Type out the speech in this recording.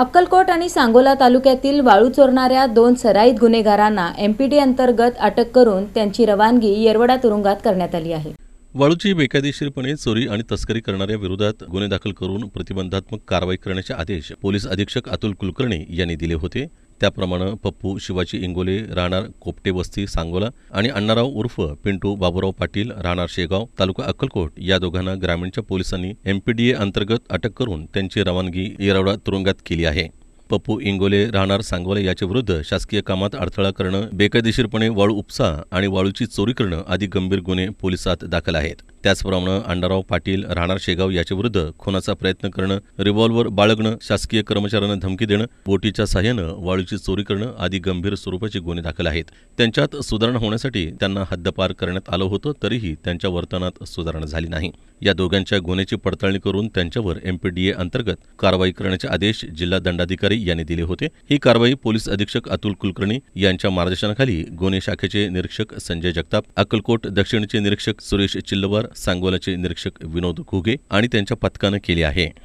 अक्कलकोट आणि सांगोला तालुक्यातील वाळू चोरणाऱ्या दोन सराईत गुन्हेगारांना एमपीडी अंतर्गत अटक करून त्यांची रवानगी येरवडा तुरुंगात करण्यात आली आहे. वाळूची बेकायदेशीरपणे चोरी आणि तस्करी करणाऱ्या विरोधात गुन्हे दाखल करून प्रतिबंधात्मक कारवाई करण्याचे आदेश पोलीस अधीक्षक अतुल कुलकर्णी यांनी दिले होते. त्याप्रमाणे पप्पू शिवाजी इंगोले राहणार कोपटे वस्ती सांगोला आणि अण्णाराव उर्फ पिंटू बाबूराव पाटील राहणार शेगाव तालुका अक्कलकोट या दोघांना ग्रामीणच्या पोलिसांनी एमपीडीए अंतर्गत अटक करून त्यांची रवानगी येरवडा तुरुंगात केली आहे. पप्पू इंगोले राहणार सांगोले याच्या विरुद्ध शासकीय कामात अडथळा करणं बेकायदेशीरपणे वाळू उपसा आणि वाळूची चोरी करणं आदी गंभीर गुन्हे पोलिसात दाखल आहेत. त्याचप्रमाणे अण्णाराव पाटील राहणार शेगाव याच्या विरुद्ध खुनाचा प्रयत्न करणं रिव्हॉल्व्हर बाळगणं शासकीय कर्मचाऱ्यांना धमकी देणं बोटीच्या सहाय्यानं वाळूची चोरी करणं आदी गंभीर स्वरूपाचे गुन्हे दाखल आहेत. त्यांच्यात सुधारणा होण्यासाठी त्यांना हद्दपार करण्यात आलं होतं तरीही त्यांच्या वर्तनात सुधारणा झाली नाही. या दोघांच्या गुन्ह्याची पडताळणी करून त्यांच्यावर एमपीडीए अंतर्गत कारवाई करण्याचे आदेश जिल्हा दंडाधिकारी यांनी दिले होते. ही कारवाई पोलीस अधीक्षक अतुल कुलकर्णी यांच्या मार्गदर्शनाखाली गुन्हे शाखेचे निरीक्षक संजय जगताप अक्कलकोट दक्षिणचे निरीक्षक सुरेश चिल्लवार सांगोलाचे निरीक्षक विनोद घुगे आणि त्यांच्या पथकानं केली आहे.